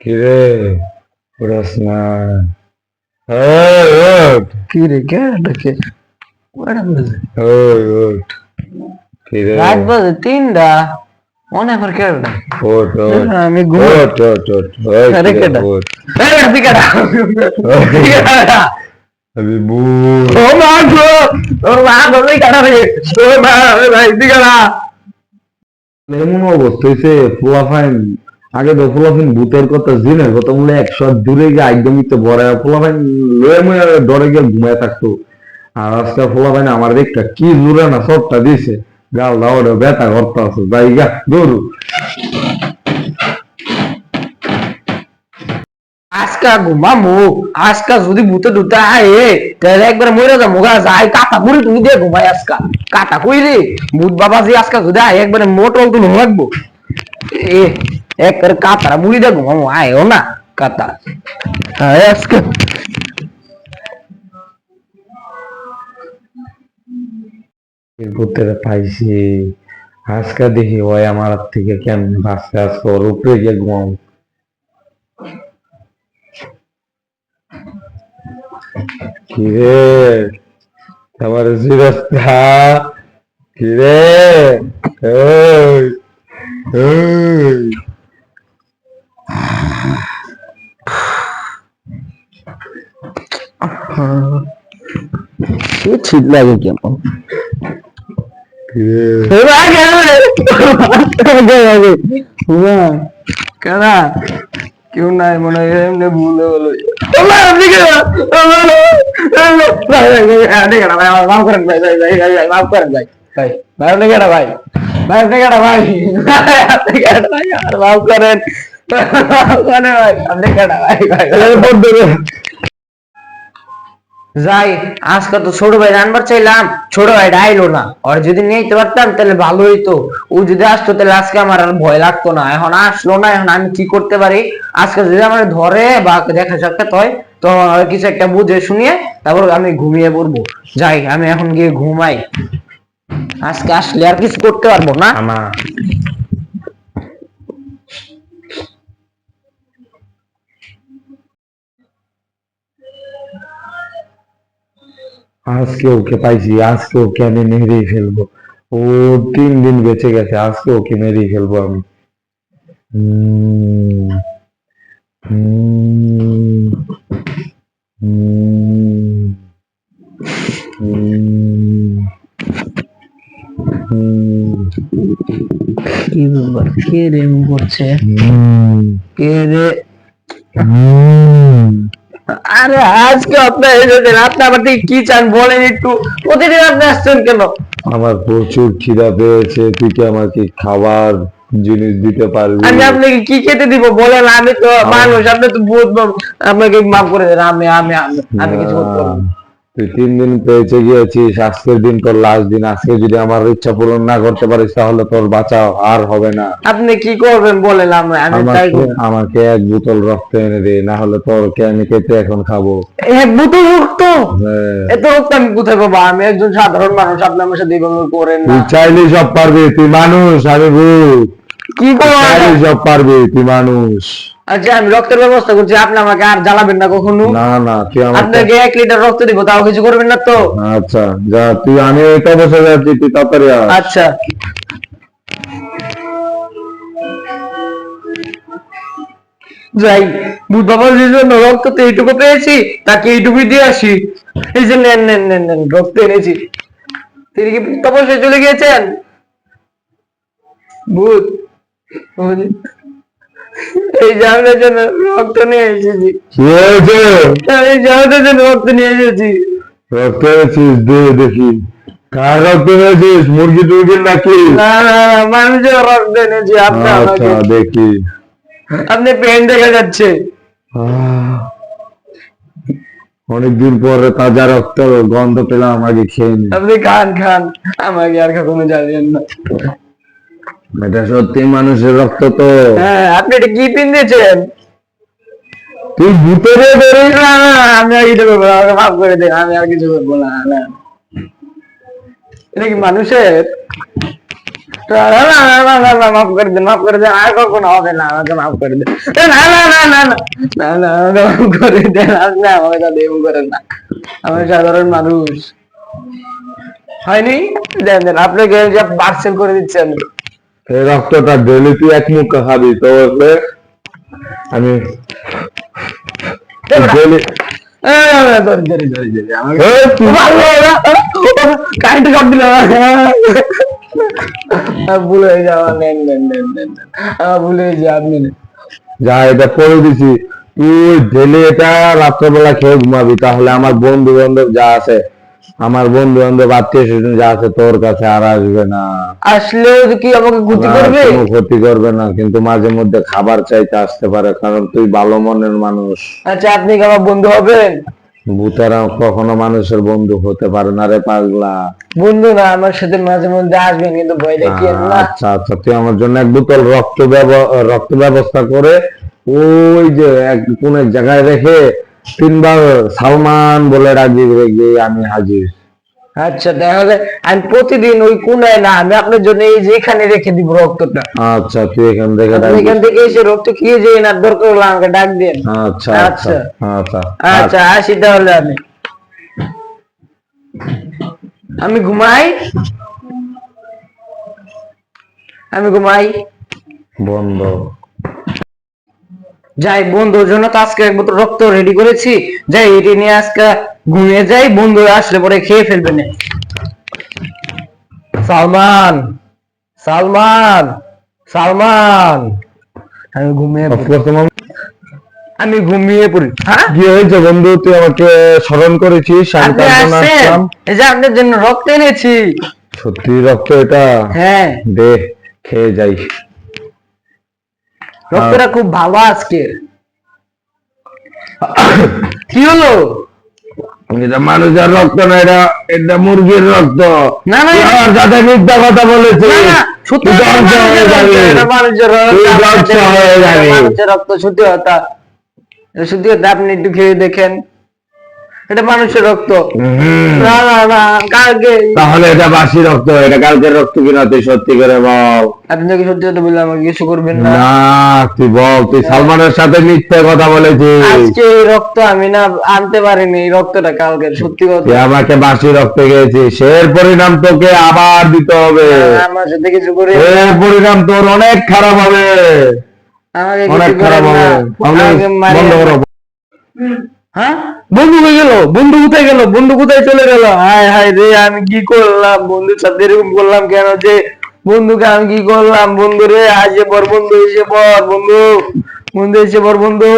কিরে? উড়াস না ওঠ। কি? কে ডাকে ওই ওঠ। কিরে? রাত বাজে তিনটা। মনে কর কে ওঠ ওঠ। আমি ঘুম ওঠ ওঠ ওই আরে কিরে, কেডা? ওঠ। এই দিকেটা দিকেটা আমি বুঝ ও মা গো! ও মা গো এই কাটা রে? ও মা ভাই দিকেটা এমন অবস্থা হয়েছে পোলাফাইন আগে তো পোলাফাইন ভূতের কথা জিনের কথা বলে একশো দূরে গিয়ে একদমই তো বড় পোলাফাইন লয়ে ময়ে ডরে গিয়ে ঘুমায় থাকতো। আর আজকে পোলাফাইন আমার একটা কি জোরে না সবটা দিছে গাল দাওয়ারে ব্যথা করতে আছে, যাই গা, দৌড়ু। আজকা ঘুমামু, আজকা যদি ভূতে দুতে আয়ে তাহলে একবার মরে যাব গা, যাই কাটা পুরি তুমি দিয়ে ঘুমাই আজকা। কাটা কই রে ভূত বাবাজি আজকা যদি আয় একবারে মোটর তুমি এ একবার কাতারা মুড়ি দিয়ে ঘুমামু আয়ও না কাতা আয় আজকা। ভূতের পাইছি। আজকে দেখি ওই আমার থেকে কেন আজকে আজকে ওর উপরে গিয়ে ঘুমাও। কিরে? আমার জিরস্তা কিরে? ওই ওই সে ঠিক লাগে কেমন কিরে কারা কেউ নাই মনে হয় এমনি ভুলে বলো মাফ করেন ভাই ভাই ভাই ভাই ভাই মাফ করেন ভাই ভাই ভাই আপনি কেডা ভাই ভাই আপনি কেডা ভাই আপনি কেডা ভাই আর মাফ করেন ভাই ভাই ভাই যাই, আজকে তো ছোট ভাই আনবার চাইলাম, ছোট আইলো না। আর যদি পারতাম, তাহলে ও যদি আসতো, তাহলে আজকে আমার আর ভয় লাগতো না। এখন আসলো না, এখন আমি কি করতে পারি? আজকে যদি আমার ধরে বা দেখা সাক্ষাৎ হয়, তো কিছু একটা বুঝে শুনিয়ে তারপর আমি ঘুমিয়ে পড়ব। যাই, আমি এখন গিয়ে ঘুমাই। আজকে আসলে আর কিছু করতে পারব না। আজকে ওকে পাইছি আজকে ওকে আমি মেরেই ফেলব। ও তিন দিন বেঁচে গেছে আজকে ওকে মেরেই ফেলব আমি। কি ব্যাপার? কে রে করছে? কে রে। আরে আজকে আপনার এসেছেন আপনি আমার থেকে কি চান বলেন একটু। প্রতিদিন আপনি আসছেন কেন? আমার প্রচুর খিদা পেয়েছে তুই কি আমাকে খাবার জিনিস দিতে পারবি? আমি আপনাকে কি খেতে দিব বলেন আমি তো মানুষ আপনি তো ভূত আপনাকে মাফ করে দেন আমি আমি আমি- আমি কিছু করতে পারব তুই তিন দিন পেয়েছে গিয়েছিস আজকের দিন তোর লাস্ট দিন আজকে যদি আমার ইচ্ছা পূরণ না করতে পারিস তাহলে তোর বাঁচা আর হবে না। আপনি কি করবেন বলেন আমি আমি তাই আমাকে এক বোতল রক্ত এনে দে না হলে তোরকে আমি কেটে এখন খাব। এক বোতল রক্ত? হ্যাঁ। এত রক্ত আমি কোথায় পাবো? আমি একজন সাধারণ মানুষ আপনি আমার সাথে এইভাবে করেন তুই চাইলে সব পারবি তুই মানুষ আমি ভূত। কি করব সব পারবি তুই মানুষ। আচ্ছা আমি রক্তের ব্যবস্থা করছি আপনি আমাকে আর জ্বালাবেন না কখনো? না না তুই আমাকে আপনাকে এক লিটার রক্ত দিব তাও কিছু করবেন না তো? আচ্ছা যা তুই আমি এটা বসে যাচ্ছি তুই তাড়াতাড়ি। আচ্ছা। যাই বুধ বাবার জন্য রক্ত তো এইটুকু পেয়েছি তাকে এইটুকুই দিয়ে আসি। এই যে নেন নেন নেন নেন রক্ত এনেছি। তিনি কি তপস্যায় চলে গিয়েছেন? ভূত। এই জানার জন্য রক্ত নিয়ে এসেছি। কি হয়েছে? এই জানার জন্য রক্ত নিয়ে এসেছি। রক্ত এনেছিস দেখি। কার রক্ত এনেছিস? মুরগি টুরগির নাকি? না না মানুষের রক্ত এনেছি আপনি আচ্ছা দেখি। আপনি পেন দেখা যাচ্ছে। অনেকদিন পরে তাজা রক্ত গন্ধ পেলাম আগে খেয়ে নি। আপনি খান খান। আমাকে আর কখনো জানেন না। এটা সত্যি মানুষের রক্ত তো হ্যাঁ আপনি এটা কি তুই ভিতরে বেরোই না আমি আর কিছু করব মাফ করে আমি আর কিছু করব না এটা কি মানুষের না না না না না না মাফ করে দেন মাফ করে দেন আর কখনো হবে না আমাকে মাফ করে দেন না না না না না না না আমাকে মাফ করে দেন আপনি আমাকে তাহলে এমন করেন না আমি সাধারণ মানুষ হয়নি দেন দেন আপনাকে যা পার্সেল করে দিচ্ছেন এই রক্তটা ডেলি তুই এক মুখ খাবি তো আমি ডেলি কারেন্ট শক দিল ভুল যাওয়া নেন নেন নেন নেন নেন। আমার ভুল যায় আপনি যা এটা করে দিছি তুই ডেলি এটা রাত্রবেলা খেয়ে ঘুমাবি তাহলে আমার বন্ধু বান্ধব যা আছে আমার বন্ধু বান্ধব আত্মীয় স্বজন যা আছে তোর কাছে আর আসবে না। আসলেও কি আমাকে ক্ষতি করবে? কোনো ক্ষতি করবে না কিন্তু মাঝে মধ্যে খাবার চাইতে আসতে পারে কারণ তুই ভালো মনের মানুষ। আচ্ছা আপনি কি আমার বন্ধু হবেন? ভূতেরা কখনো মানুষের বন্ধু হতে পারে না রে পাগলা। বন্ধু না আমার সাথে মাঝে মধ্যে আসবেন কিন্তু ভয় দেখিয়ে না। আচ্ছা আচ্ছা তুই আমার জন্য এক বোতল রক্ত রক্ত ব্যবস্থা করে ওই যে এক কোন এক জায়গায় রেখে তিনবার সালমান বলে রাজি রেখে আমি হাজির। আচ্ছা তাহলে আমি প্রতিদিন ওই কোনায় না আমি আপনার জন্য এই যে এখানে রেখে দিব রক্তটা। আচ্ছা তুই এখান থেকে এখান থেকে এসে রক্ত খেয়ে যাই না দরকার হলে আমাকে ডাক দেন। আচ্ছা আচ্ছা আচ্ছা। আচ্ছা আসি তাহলে আমি। আমি ঘুমাই? আমি ঘুমাই। বন্ধ। যাই বন্ধুর জন্য তো আজকে এক বোতল রক্ত রেডি করেছি। যাই এটি নিয়ে আজকে ঘুমিয়ে যাই বন্ধু আসলে পরে খেয়ে ফেলবে না। সালমান সালমান সালমান। আমি ঘুমিয়ে আমি ঘুমিয়ে পড়ি। হ্যাঁ? কি হয়েছে বন্ধু? তুই আমাকে স্মরণ করেছিস এই যে আপনার জন্য রক্ত এনেছি। সত্যি রক্ত এটা? হ্যাঁ। দে খেয়ে যাই। রক্তটা খুব ভালো আজকে কি হলো? এটা মানুষের রক্ত না এটা এটা মুরগির রক্ত। না, না, আমার সাথে মিথ্যা কথা বলেছে। রক্ত, সত্যি কথা। সত্যি কথা আপনি একটু খেয়ে দেখেন। এটা মানুষের রক্ত। হুম। না না না কালকে। তাহলে এটা বাসি রক্ত এটা কালকের রক্ত কিনা তুই সত্যি করে বল। আপনি সত্যি কথা বললে আমাকে কিছু করবেন না। না তুই বল তুই সালমানের সাথে মিথ্যে কথা বলেছিস। আজকে এই রক্ত আমি না আনতে পারিনি এই রক্তটা কালকে সত্যি কথা। তুই আমাকে বাসি রক্ত গেছিস এর পরিণাম তোকে আবার দিতে হবে। আমার সাথে কিছু করে এর পরিণাম তোর অনেক খারাপ হবে। অনেক খারাপ হবে। বন্ধ করো। হ্যাঁ? বন্ধু হয়ে গেল, বন্ধু কোথায় গেল? বন্ধু কোথায় চলে গেল? হায় হায় রে, আমি কি করলাম? বন্ধুর সাথে এরকম করলাম কেন যে, বন্ধুকে আমি কি করলাম? বন্ধু রে, আজ পর বন্ধু এসে পর বন্ধু বন্ধু এসে পর বন্ধু।